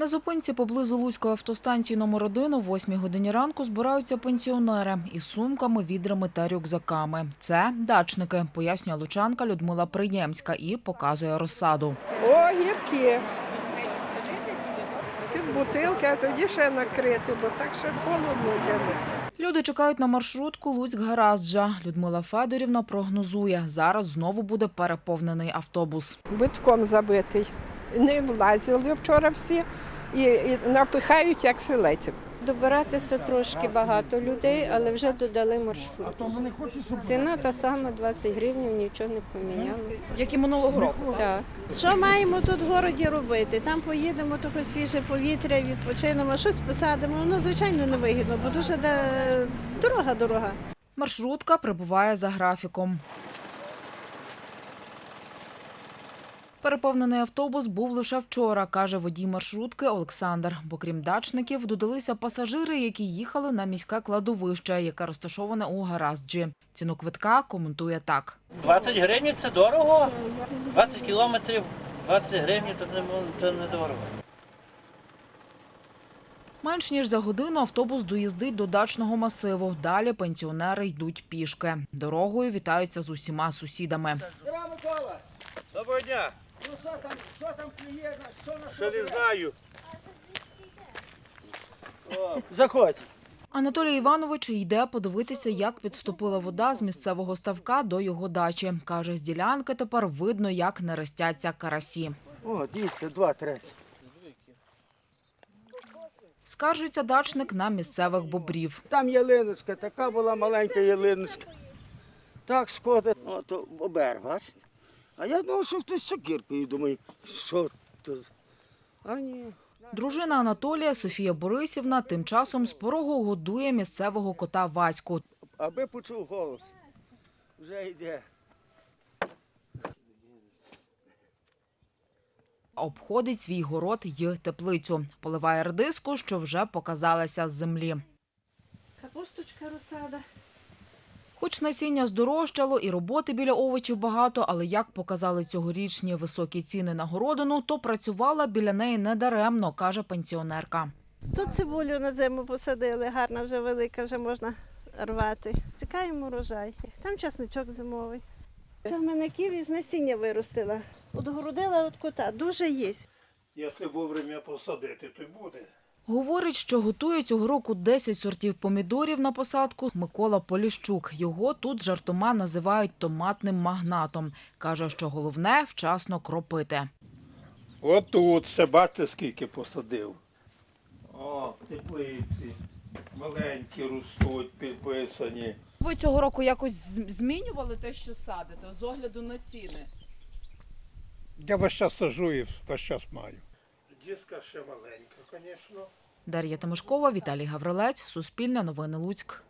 На зупинці поблизу Луцької автостанції номер 1 о 8 годині ранку збираються пенсіонери із сумками, відрами та рюкзаками. Це дачники, пояснює лучанка Людмила Приємська і показує розсаду. О, гіркі. Під бутилки, а тоді ще накрити, бо так ще холодно. Люди чекають на маршрутку Луцьк-Гаразджа. Людмила Федорівна прогнозує, зараз знову буде переповнений автобус. Битком забитий. Не влазили вчора всі і, і напихають, як селеців. Добиратися трошки багато людей, але вже додали маршрут. Ціна та сама 20 гривень, нічого не помінялося. Як і минулого року. Так. Що маємо тут в городі робити? Там поїдемо, трохи свіже повітря, відпочинемо, щось посадимо. Ну, звичайно, не вигідно, бо дуже дорога дорога. Маршрутка прибуває за графіком. Переповнений автобус був лише вчора, каже водій маршрутки Олександр. Бо крім дачників, додалися пасажири, які їхали на міське кладовище, яке розташоване у Гаразджі. Ціну квитка коментує так. 20 гривень це дорого. 20 кілометрів, 20 гривень то не, це не дорого. Менш ніж за годину автобус доїздить до дачного масиву. Далі пенсіонери йдуть пішки. Дорогою вітаються з усіма сусідами. Доброго дня. Ну що там, що там клює, на- що на Ще що? не знаю. Заходь. Анатолій Іванович йде подивитися, як підступила вода з місцевого ставка до його дачі. Каже, з ділянки тепер видно, як нерестяться карасі. О, дивіться, два трець. Скаржиться дачник на місцевих бобрів. Там ялиночка, така була маленька ялиночка. Так шкода. О, то обер, бачите? А я думав, що хтось з сокиркою, думаю, що то. А ні. Дружина Анатолія Софія Борисівна тим часом з порогу годує місцевого кота Ваську. Аби почув голос. Вже йде. Обходить свій город й теплицю. Поливає редиску, що вже показалася з землі. Капусточка розсада. Хоч насіння здорожчало і роботи біля овочів багато, але як показали цьогорічні високі ціни на городину, то працювала біля неї недаремно, каже пенсіонерка. Тут цибулю на зиму посадили, гарна вже велика, вже можна рвати. Чекаємо урожай. Там часничок зимовий. Це в мене ківі з насіння виростила. От кота, дуже їсть. Якщо вовремя посадити, то й буде. Говорить, що готує цього року 10 сортів помідорів на посадку Микола Поліщук. Його тут жартома називають томатним магнатом. Каже, що головне вчасно кропити. От тут все бачите, скільки посадив. О, теплиці. Маленькі ростуть, підписані. Ви цього року якось змінювали те, що садите, з огляду на ціни? Я весь час сажу і весь час маю. Діска ще маленька, звісно. Дар'я Тимошкова, Віталій Гаврилець, Суспільне новини Луцьк.